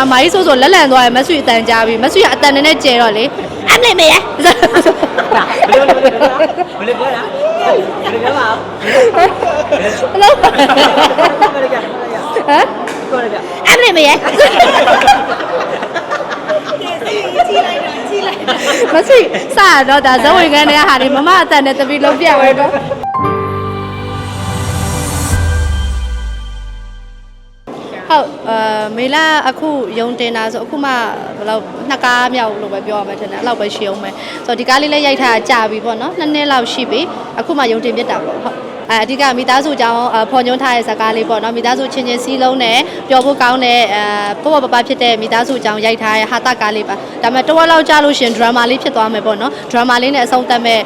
အမကြီးဆိုဆိုလက်လန်သွားရင်မဆွေအတန်ကြားပြီမဆွေကအတန်နဲ့နဲ့ကျဲတော့လေအမလေးမေးရဘယ်လိုလဲဘယ်လိုပြောတာဘယ်လိုပြောပါဘလို့ဘယ်လိုပြောဟမ်ပြောလိုက်ပြအမလေးမေးရမဆွေစရတော့ဒါဇဝင်ခန်းတဲ့ဟာဒီမမအတန်နဲ့တပီလုံးပြဝဲတော့ ဟုတ်အာမေလာအခုယုံတင်တာဆိုအခုမှဘယ်လောက်နှစ်ကားမြောက်လို့ပဲပြောရမှာထင်တယ်အဲ့လောက်ပဲရှိအောင်မယ်ဆိုတော့ဒီကားလေးလည်းရိုက်ထားတာကြာပြီပေါ့နော်နှစ်နှစ်လောက်ရှိပြီအခုမှယုံတင်ပြစ်တာပေါ့ဟုတ်အဲအဓိကမိသားစုကြောင်းအဖော်ညွှန်းထားတဲ့ဇာတ်ကားလေးပေါ့နော်မိသားစုချင်းချင်းစီးလုံးနဲ့ပျော်ဖို့ကောင်းတဲ့အဲပေါ့ပေါ့ပပဖြစ်တဲ့မိသားစုကြောင်းရိုက်ထားတဲ့ဟာတာကားလေးပါဒါပေမဲ့တစ်ဝက်လောက်ကြာလို့ရှရင်ဒရမာလေးဖြစ်သွားမယ်ပေါ့နော်ဒရမာလေးနဲ့အဆုံးသတ်မဲ့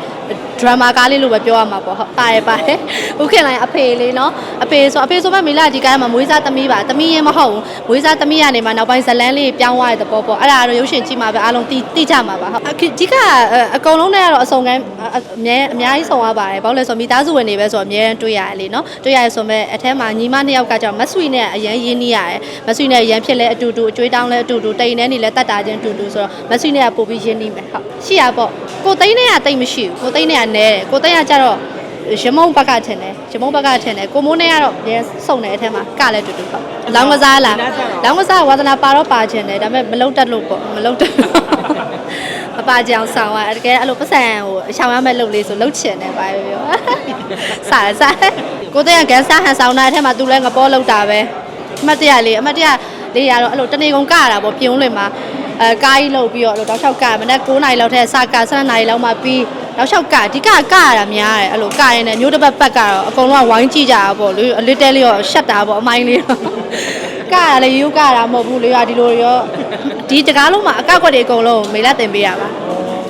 ဒရမာကားလေးလို့ပဲပြောရမှာပေါ့ဟုတ်ပါရပါတယ်ဥခင်လိုင်းအဖေလေးနော်အဖေဆိုအဖေဆိုမှမေလာဒီကားမှာမွေးစားသမီးပါသမီးရင်မဟုတ်ဘူးမွေးစားသမီးကနေမှနောက်ပိုင်းဇလန်းလေးပြောင်းသွားတဲ့သဘောပေါ့အဲ့ဒါကတော့ရုပ်ရှင်ကြည့်မှာပဲအားလုံးတိတိကြမှာပါဟုတ်အဓိကအကုန်လုံးနဲ့ကတော့အစုံကန်းအမြဲအများကြီးဆောင်ရပါတယ်ဘာလို့လဲဆိုတော့မိသားစုဝင်တွေပဲဆိုတော့အများတွေ့ရတယ်လေနော်တွေ့ရတယ်ဆိုမဲ့အထက်မှာညီမနှစ်ယောက်ကကြောင့်မဆွေနဲ့အရန်ရင်းနှီးရတယ်မဆွေနဲ့အရန်ဖြစ်လဲအတူတူအကျွေးတောင်းလဲအတူတူတိန်နဲ့နေလဲတတ်တာချင်းအတူတူဆိုတော့မဆွေနဲ့ကပို့ပြီးရင်းနှီးမယ်ဟုတ်ရှိရပေါ့ကိုသိန်းနဲ့ကတိတ်မရှိဘူးကိုသိန်းနဲ့ကနဲတယ်ကိုသိန်းကကြတော့ရမုံဘက်ကထင်တယ်ရမုံဘက်ကထင်တယ်ကိုမိုးနဲ့ကတော့ရဲစုံတယ်အထက်မှာကလည်းတူတူပေါ့လောင်းကစားလားလောင်းကစားဝါသနာပါတော့ပါချင်တယ်ဒါပေမဲ့မလုံတတ်လို့ပေါ့မလုံတတ်မပါကြအောင်ဆောင်ရတကယ်အဲ့လိုပတ်စံဟိုအချောင်ရမဲ့လုပ်လေးဆိုလှုပ်ချင်တယ်ပါပဲပြောစားရစားကိုတဲ့ကဂန်ဆာဟန်ဆောင်တာအထက်မှာသူလည်းငပေါ်လောက်တာပဲအမတ်တရလေးအမတ်တရလေးရတော့အဲ့လိုတနေကုန်ကရတာပေါ့ပြုံးလွင်မှာအဲကားကြီးလှုပ်ပြီးတော့အဲ့လိုတောက်လျှောက်ကမနေ့9နာရီလောက်ထဲစက7နာရီလောက်မှပြီး နောက်လျှောက်ကအဓိကကရတာများတယ်အဲ့လိုကရင်လည်းမျိုးတစ်ပတ်ပတ်ကတော့အကုန်လုံးကဝိုင်းကြည့်ကြတာပေါ့လေအလစ်တဲလေးရောရှက်တာပေါ့အမိုင်းလေးတော့ကရလည်းရိုးကရတာမဟုတ်ဘူးလေဒီလိုရောဒီတကားလုံးမှာအကောက်ကွက်တွေအကုန်လုံးမေလာတင်ပေးရပါ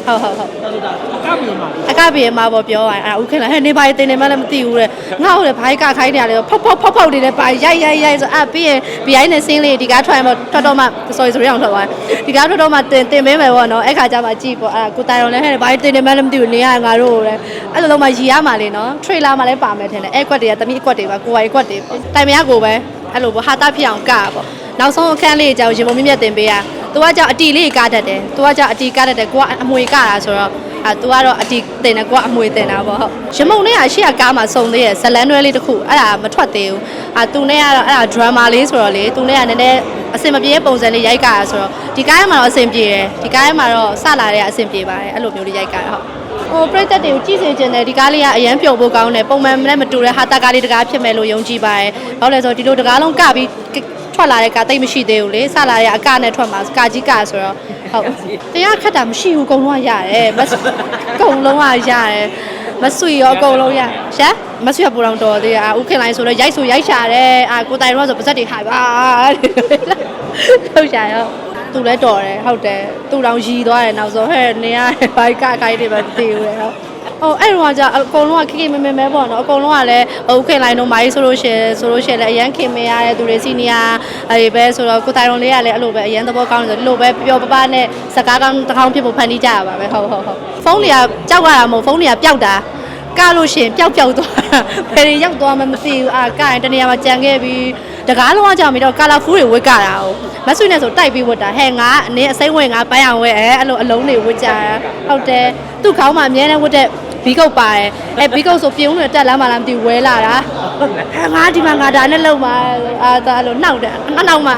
ဟုတ်ဟုတ်ဟုတ်တော်တာအကမြင်ပါ အကပြေမှာပေါ့ပြောရရင်အဲ့ဥခင်လာဟဲ့နေပါတင်နေမှလည်းမသိဘူးတဲ့ငါ့ကိုလည်းဘိုင်းကခိုင်းနေရတယ်ဖောက်ဖောက်ဖောက်ဖောက်နေတယ်ပါရိုက်ရိုက်ရိုက်ဆိုအပြီးရင်ဘီအိုင်းနဲ့ဆင်းလေးဒီကားထွက်မှာထွက်တော့မှ sorry sorry အောင်ထွက်သွားဒီကားထွက်တော့မှတင်တင်ပေးမယ်ပေါ့နော်အဲ့ခါကျမှကြည့်ပေါ့အဲ့ကိုတိုင်တော်လည်းဟဲ့ဘိုင်းတင်နေမှလည်းမသိဘူးနေရငါတို့တဲ့အဲ့လိုလုံးမှရီရမှာလေနော် trailer မှာလည်းပါမယ်ထင်တယ်အဲ့ကွက်တွေကတမိအကွက်တွေပါကိုယ်ပိုင်ကွက်တွေပေါ့တိုင်မရကိုပဲအဲ့လိုပေါ့ဟာတာဖြစ်အောင်ကပေါ့နောက်ဆုံးအခန်းလေးကြောင်ရင်မုံမြင့်မြတ်တင်ပေးရသူကကြောင်အတီလေးကားတတ်တယ်သူကကြောင်အတီကားတတ်တယ်ကိုကအမွေကတာဆိုတော့ အဲသူကတော့အတီတင်တယ်ကိုကအမွေတင်တာပေါ့ဟုတ်ရမုံနဲ့အရှိရကားမှာစုံသေးရဲ့ဇလန်တွဲလေးတစ်ခုအဲ့ဒါမထွက်သေးဘူးအာသူနဲ့ကတော့အဲ့ဒါ drama လေးဆိုတော့လေသူနဲ့ကနည်းနည်းအဆင်မပြေပုံစံလေးရိုက်ကြရဆိုတော့ဒီကားထဲမှာတော့အဆင်ပြေတယ်ဒီကားထဲမှာတော့စလာတဲ့အဆင်ပြေပါတယ်အဲ့လိုမျိုးလေးရိုက်ကြရဟုတ်ဟိုပရိသတ်တွေကိုကြည့်စေချင်တယ်ဒီကားလေးကအရန်ပျော်ဖို့ကောင်းတယ်ပုံမှန်နဲ့မတူတဲ့ဟာတာကားလေးတကားဖြစ်မယ်လို့ယုံကြည်ပါတယ်ဘာလို့လဲဆိုတော့ဒီလိုတကားလုံးကပြီး ထွက်လာတဲ့ကားတိတ်မရှိသေးဘူးလေစလာတဲ့အကနဲ့ထွက်မှာကာကြီးကဆိုတော့ဟုတ်တရားခတ်တာမရှိဘူးအကုန်လုံးကရတယ်မစအကုန်လုံးကရတယ်မဆွေရောအကုန်လုံးရရှာမဆွေပူတော်တော်သေးอ่ะဥခင်လိုင်းဆိုတော့ရိုက်ဆိုရိုက်ရှာတယ်အာကိုတိုင်တော့ဆိုပါဇက်တွေခါပါထုတ်ရှာရောသူလည်းတော်တယ်ဟုတ်တယ်သူတောင်ရီသွားတယ်နောက်ဆုံးဟဲ့နေရဘိုက်ကခိုင်းနေပါသေးဘူးလေဟုတ် ဟိုအဲ့တော့ကြာအကုန်လုံးကခိခိမဲမဲမဲပေါ့နော်အကုန်လုံးကလည်းဥခင်လိုင်းတို့မိုင်းဆိုလို့ရှိရင်ဆိုလို့ရှိရင်လည်းအရန်ခင်မရတဲ့သူတွေစီနီယာအဲ့ပဲဆိုတော့ကိုတိုင်ရုံလေးကလည်းအဲ့လိုပဲအရန်သဘောကောင်းတယ်ဆိုဒီလိုပဲပျော်ပပနဲ့စကားကောင်းတစ်ခေါင်းဖြစ်ဖို့ဖန်တီးကြရပါပဲဟုတ်ဟုတ်ဟုတ်ဖုန်းတွေကကြောက်ရတာမဟုတ်ဖုန်းတွေကပျောက်တာကလို့ရှိရင်ပျောက်ပျောက်သွားတာဘယ်တွေရောက်သွားမှမသိဘူးအာကရင်တနေရာမှာကြံခဲ့ပြီး တကားလုံးကကြောင်ပြီးတော့ကာလာဖူးတွေဝစ်ကြတာဟုတ်မဆွေနဲ့ဆိုတိုက်ပြီးဝတ်တာဟဲ့ငါအနေအစိမ့်ဝင်ငါပန်းအောင်ဝဲအဲအဲ့လိုအလုံးတွေဝတ်ကြတာဟုတ်တယ်သူ့ခေါင်းမှာအမြဲတမ်းဝတ်တဲ့ဘီကုတ်ပါတယ်အဲဘီကုတ်ဆိုပြုံးနေတက်လမ်းမှလားမသိဘူးဝဲလာတာဟဲ့ငါဒီမှာငါဒါနဲ့လုံမှာအာဒါအဲ့လိုနှောက်တယ်အနောက်မှာ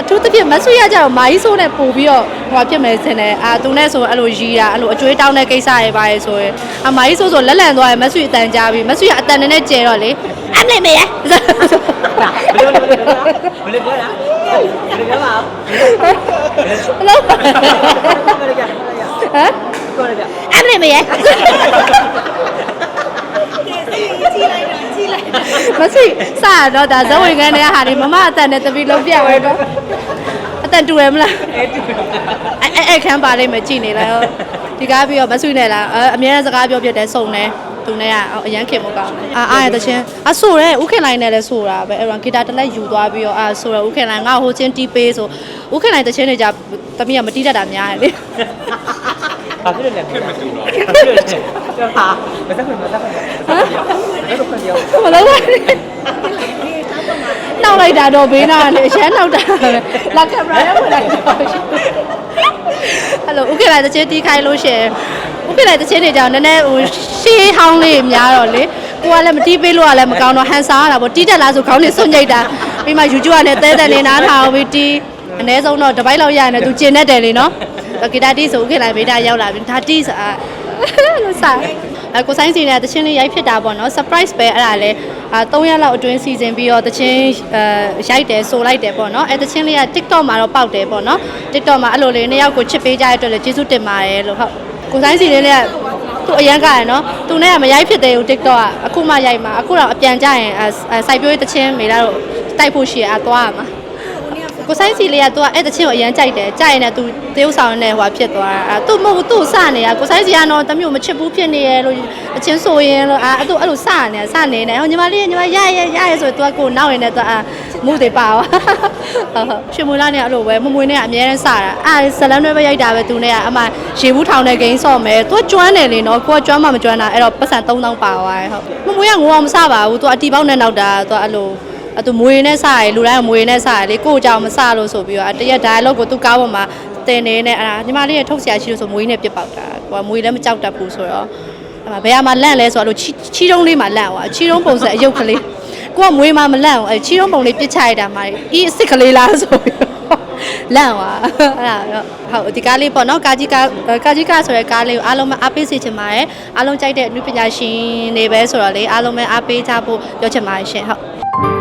အထူးသဖြင့်မဆွေရကြတော့မာကြီးဆိုးနဲ့ပို့ပြီးတော့ဟိုဖြစ်မယ်စင်တယ်အာသူနဲ့ဆိုအဲ့လိုရီးတာအဲ့လိုအကျွေးတောင်းတဲ့ကိစ္စတွေပါရဲ့ဆိုရင်အမာကြီးဆိုးဆိုလက်လန်သွားရင်မဆွေအတန်ကြားပြီးမဆွေကအတန်နဲ့ကျဲတော့လေအမလေးမေးရ ဘယ်လိုလဲဘယ်လိုပြောတာဘယ်လိုပြောပါဘလို့ဘယ်လိုပြောဟမ်ပြောလိုက်ပြအမလေးမေးရမဆွေစရတော့ဒါဇဝင်ခန်းတဲ့ဟာဒီမမအတန်နဲ့တပီလုံးပြဝဲတော့အတန်တူရမလားအဲ့တူအဲ့အဲ့အဲ့ခန်းပါလိမ့်မယ်ကြည်နေလားဟုတ်ဒီကားပြီးတော့မဆွေနဲ့လားအဲအများနဲ့စကားပြောပြတယ်စုံတယ် သူနဲ့ကအရန်ခင်မကောင်းတယ်အာအားရတဲ့ချင်းအဆိုရဲဥခင်လိုင်းနဲ့လည်းဆိုတာပဲအဲ့တော့ဂီတာတစ်လက်ယူသွားပြီးတော့အာဆိုရဥခင်လိုင်းငါဟိုချင်းတီးပေးဆိုဥခင်လိုင်းတဲ့ချင်းတွေကြတမီးကမတီးတတ်တာများတယ်လေဘာဖြစ်လဲခင်မတူတော့ဘာဖြစ်လဲဟာမသက်ခွင့်မသက်ခွင့်မသက်ခွင့်ရောမသက်ခွင့်ရောမလုပ်ပါနဲ့နောက်လိုက်တာတော့ဘေးနာလေအရှမ်းနောက်တာပဲလာကင်မရာနဲ့ဝင်လိုက်တော့ဟယ်လိုဥက္ကဋ္ဌတချင်းတီးခိုင်းလို့ရှရင် ဥက္ကဋ္ဌတချင်းတွေကြောင့်နည်းနည်းဟိုရှေးဟောင်းလေးများတော့လေကိုကလည်းမတီးပေးလို့ကလည်းမကောင်းတော့ဟန်ဆာရတာပေါ့တီးတက်လားဆိုခေါင်းနဲ့စွန့်ကြိတ်တာပြီးမှ YouTube ကလည်းတဲတဲလေးနားထောင်ပြီးတီးအနည်းဆုံးတော့တစ်ပိုက်လောက်ရရင်လည်းသူကျင်တတ်တယ်လေနော်ဂီတာတီးဆိုဥက္ကဋ္ဌဘေးတာရောက်လာပြီဒါတီးဆိုအာလို့စားအကိုဆိုင်စီနဲ့တချင်းလေးရိုက်ဖြစ်တာပေါ့နော် surprise ပဲအဲ့ဒါလဲအာ3ရက်လောက်အတွင်းစီစဉ်ပြီးတော့တချင်းအဲရိုက်တယ်ဆိုလိုက်တယ်ပေါ့နော်အဲတချင်းလေးက TikTok မှာတော့ပေါက်တယ်ပေါ့နော် TikTok မှာအဲ့လိုလေးနှစ်ယောက်ကိုချစ်ပေးကြတဲ့အတွက်လည်းကျေးဇူးတင်ပါတယ်လို့ဟုတ် ကိုဆိုင်စီလေးလေးကသူအရန်ကရနော်သူနဲ့ကမရိုက်ဖြစ်သေးဘူး TikTok ကအခုမှရိုက်မှာအခုတော့အပြန်ကြရင်အဲစိုက်ပျိုးရေးတချင်းမေလာတော့တိုက်ဖို့ရှိရအသွားရမှာ ကိုဆိုင်စီလေးကသူကအဲ့တချင်းကိုအရန်ကြိုက်တယ်ကြိုက်ရင်လည်းသူတရုပ်ဆောင်နဲ့ဟိုဖြစ်သွားတာအဲသူမဟုတ်ဘူးသူ့စနေတာကိုဆိုင်စီကတော့တမျိုးမချစ်ဘူးဖြစ်နေရလို့တချင်းဆိုရင်လို့အာသူအဲ့လိုစနေတာစနေနေဟိုညီမလေးညီမရရရရဆိုသူကကိုနောက်ရင်လည်းသူအာမှုတွေပါသွားဟုတ်ဟုတ်ရှင်မွေလာနဲ့အဲ့လိုပဲမမွေနဲ့အများနဲ့စတာအာဇလန်တွေပဲရိုက်တာပဲသူနဲ့ကအမှရေဘူးထောင်တဲ့ဂိမ်းဆော့မယ်သူကကျွမ်းတယ်လေနော်ကိုကကျွမ်းမှမကျွမ်းတာအဲ့တော့ပတ်စံ3000ပါသွားတယ်ဟုတ်မမွေကငိုအောင်မစပါဘူးသူကအတီပေါက်နဲ့နောက်တာသူကအဲ့လို အတူမွေနဲ့စားရလူတိုင်းကမွေနဲ့စားရလေကို့ကြောင်မစားလို့ဆိုပြီးတော့တရက် dialogue ကိုသူကားပေါ်မှာတင်နေနဲ့အဲ့ဒါညီမလေးရထုတ်ဆရာရှိလို့ဆိုမွေနဲ့ပြစ်ပေါက်တာဟိုကမွေလည်းမကြောက်တတ်ဘူးဆိုတော့အဲ့မှာဘယ်မှာလန့်လဲဆိုတော့ချီချီတုံးလေးမှာလန့်သွားချီတုံးပုံစံအယုတ်ကလေးကိုကမွေမှာမလန့်ဘူးအဲ့ချီတုံးပုံလေးပြစ်ချရတာမှာအီးအစ်စ်ကလေးလားဆိုပြီးတော့လန့်သွားအဲ့ဒါတော့ဟုတ်ဒီကားလေးပေါ့နော်ကာကြီးကားကာကြီးကားဆိုရဲကားလေးကိုအားလုံးမအားပေးစေချင်ပါတယ်အားလုံးကြိုက်တဲ့အနုပညာရှင်တွေပဲဆိုတော့လေအားလုံးပဲအားပေးကြဖို့ပြောချင်ပါတယ်ရှင်ဟုတ်